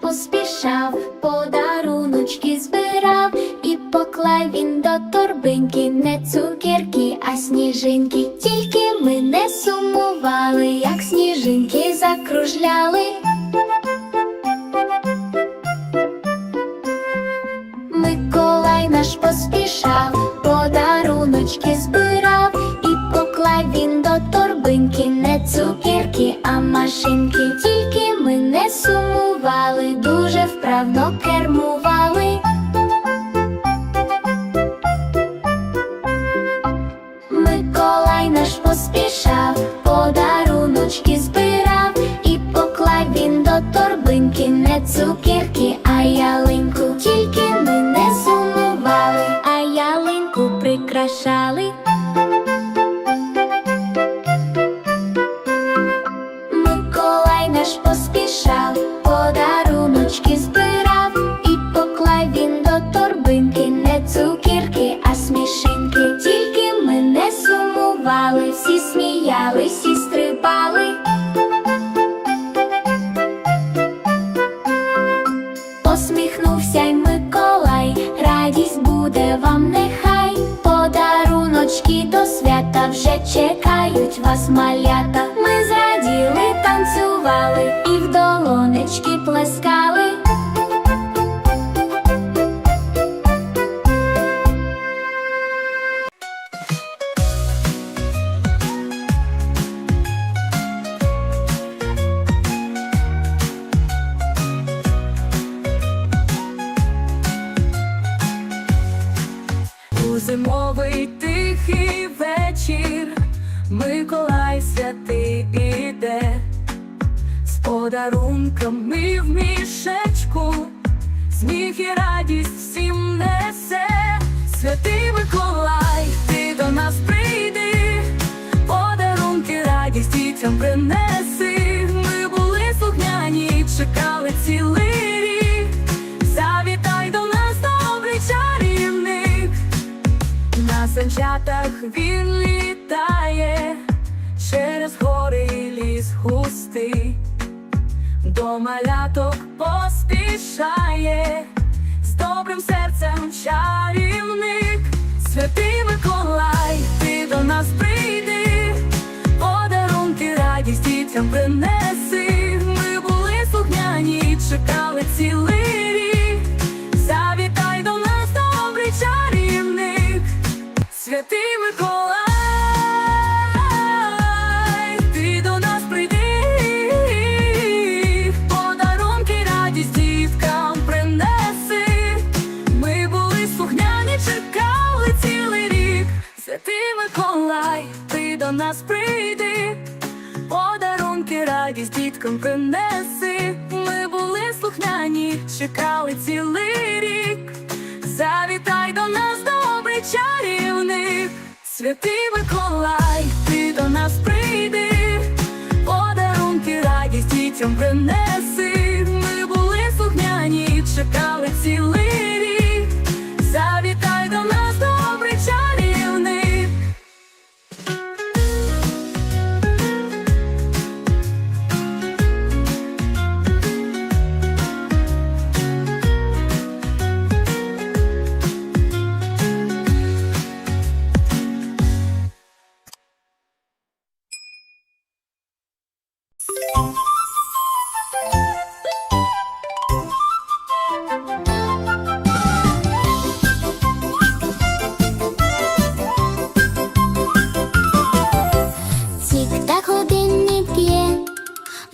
поспішав, подаруночки збирав, і поклав він до торбинки не цукерки, а сніжинки. Тільки ми не сумували, як сніжинки закружляли. Миколай наш поспішав, подаруночки збирав, і поклав він до торбинки не цукерки, а машинки. Вправно кермували. Миколай наш поспішав, подаруночки збирав, і поклав він до торбинки не цукерки, а ялинку. Тільки ми не сумували, а ялинку прикрашали. Посміхнувся й Миколай, радість буде вам нехай. Подаруночки до свята вже чекають вас, малята. Ми зраділи, танцювали і в долонечки плескали. Подарунками в мішечку, сміх і радість всім несе. Святий Миколай, ти до нас прийди, подарунки радість дітям принеси. Ми були слухняні, чекали цілий рік. Завітай до нас, добрий чарівник. На санчатах він літає через гори і ліс густий, до маляток поспішає, з добрим серцем чарівник, святий Миколай, ти до нас прийди, подарунки радість дітям принеси. Діткам принеси. Ми були слухняні, чекали цілий рік. Завітай до нас, добрий чарівник, святий Миколай,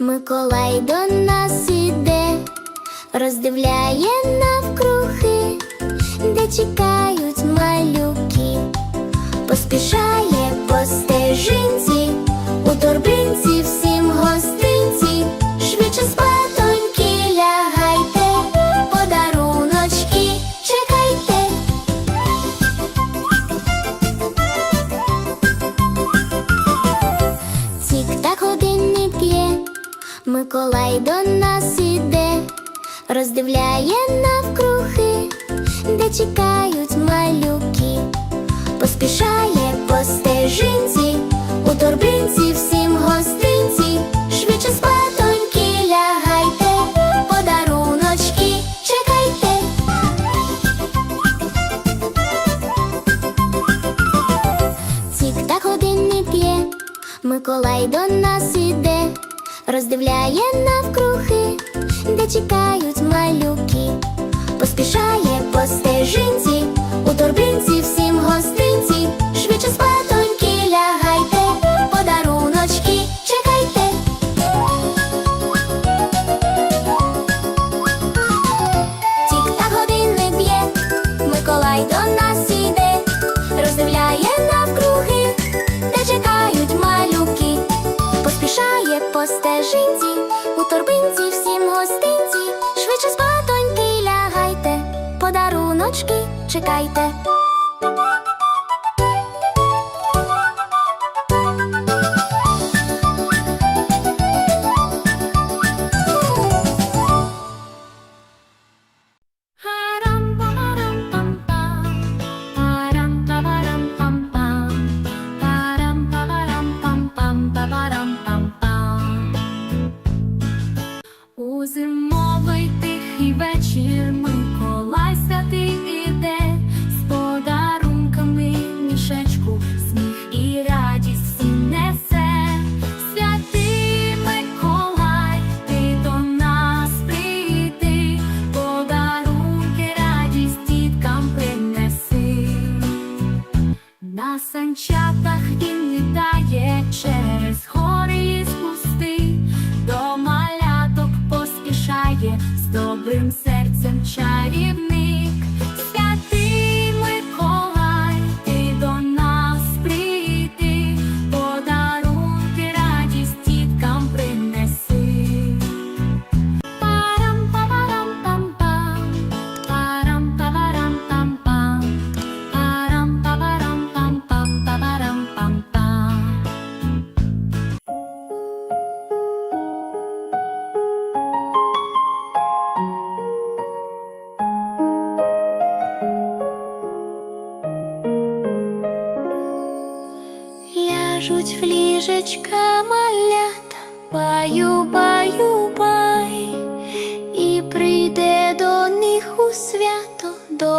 Миколай до нас іде, роздивляє навкруги, де чекають малюки, поспішає по стежинці, у торбинці всім гостинці, Миколай до нас іде, роздивляє навкруги, де чекають малюки, поспішає по стежинці, у торбинці всім гостинці, швидше спатоньки лягайте, подаруночки чекайте. Тік-так годинник б'є, Миколай до нас іде, роздивляє навкруги, де чекають малюки, поспішає по стежинці, у торбинці всім гостинці, подаруночки чекайте. У з добрим серцем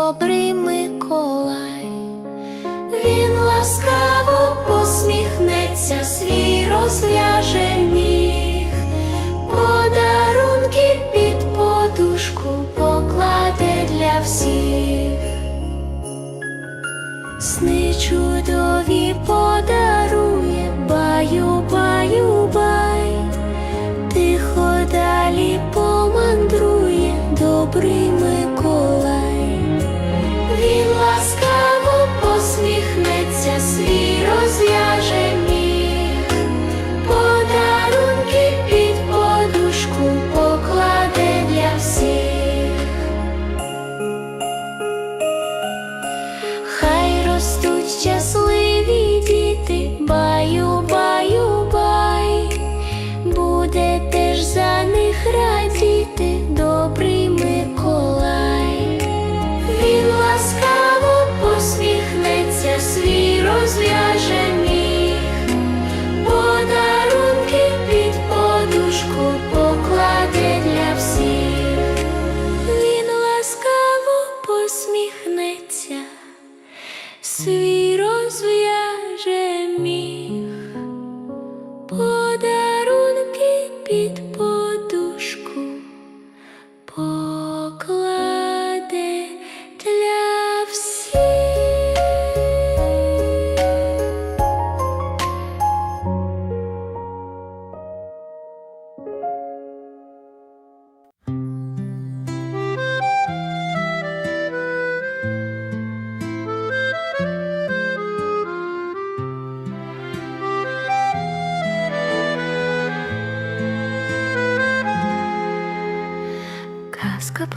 добрий Миколай. Він ласкаво посміхнеться, свій розв'яже сниться світ.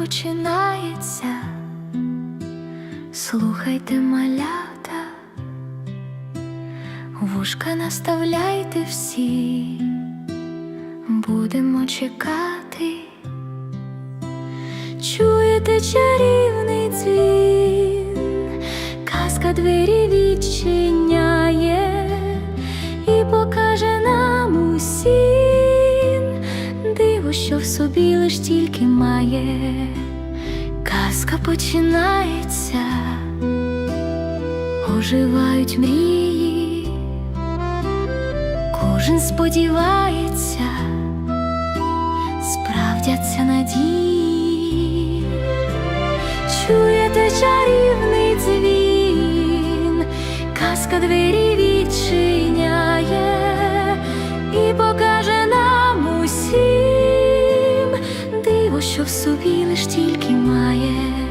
Починається, слухайте малята, вушка наставляйте всі, будемо чекати. Чуєте чарівний дзвін, казка двері відчиняє собі лиш тільки має. Казка починається, оживають мрії, кожен сподівається. Справдяться надії, чуєте чарівний дзвін, казка двері що в собі лиш тільки має.